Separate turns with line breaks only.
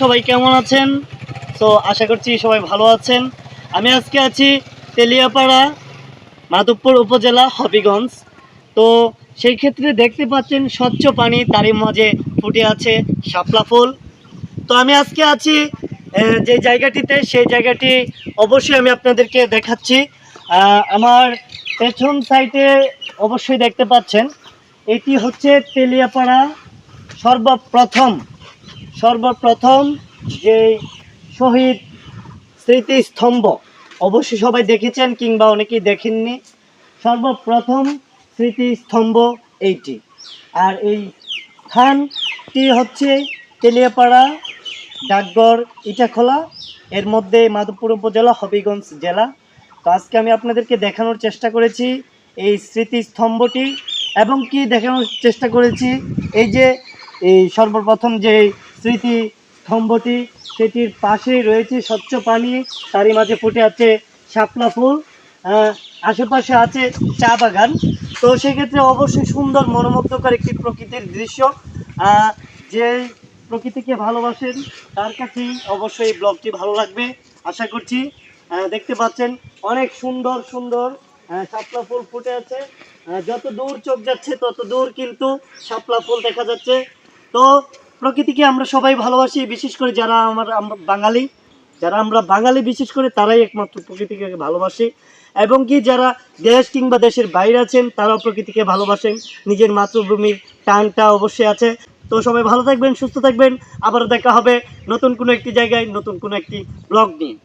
সবাই কেমন আছেন? তো আশা করছি সবাই ভালো আছেন। আমি আজকে আছি তেলিয়াপাড়া মাধবপুর উপজেলা হবিগঞ্জ। তো সেই ক্ষেত্রে দেখতে পাচ্ছেন স্বচ্ছ পানি, তারই মাঝে ফুটে আছে শাপলা ফুল। তো আমি আজকে আছি যে জায়গাটিতে, সেই জায়গাটি অবশ্যই আমি আপনাদেরকে দেখাচ্ছি। আমার পেছন সাইডে অবশ্যই দেখতে পাচ্ছেন, এটি হচ্ছে তেলিয়াপাড়া সর্বপ্রথম সর্বপ্রথম যে শহীদ স্মৃতিস্তম্ভ, অবশ্যই সবাই দেখেছেন কিংবা অনেকেই দেখেননি, সর্বপ্রথম স্মৃতিস্তম্ভ এইটি। আর এই স্থানটি হচ্ছে তেলিয়াপাড়া, ডাকঘর, ইটাখোলা, এর মধ্যে মাধবপুর উপজেলা, হবিগঞ্জ জেলা। তো আজকে আমি আপনাদেরকে দেখানোর চেষ্টা করেছি এই স্মৃতিস্তম্ভটি এবং কি দেখানোর চেষ্টা করেছি, এই যে এই সর্বপ্রথম যে স্মৃতি স্তম্ভটি সেটির পাশেই রয়েছে স্বচ্ছ পানি, তারই মাঝে ফুটে আছে শাপলা ফুল আশেপাশে আছে চা বাগান। তো সেক্ষেত্রে অবশ্যই সুন্দর, মনোমুগ্ধকর একটি প্রকৃতির দৃশ্য। যে প্রকৃতিকে ভালোবাসেন, তার কাছেই অবশ্যই ব্লগটি ভালো লাগবে। আশা করছি দেখতে পাচ্ছেন, অনেক সুন্দর সুন্দর শাপলা ফুল ফুটে আছে। যত দূর চোখ যাচ্ছে, তত দূর কিন্তু শাপলা ফুল দেখা যাচ্ছে। তো প্রকৃতিকে আমরা সবাই ভালোবাসি, বিশেষ করে যারা আমার আমরা বাঙালি, যারা আমরা বাঙালি বিশেষ করে তারাই একমাত্র প্রকৃতিকে ভালোবাসি। এবং কি যারা দেশ কিংবা দেশের বাইরে আছেন, তারাও প্রকৃতিকে ভালোবাসেন। নিজের মাতৃভূমির টানটা অবশ্যই আছে। তো সবাই ভালো থাকবেন, সুস্থ থাকবেন। আবার দেখা হবে নতুন কোনো একটি জায়গায়, নতুন কোনো একটি ব্লগ নিয়ে।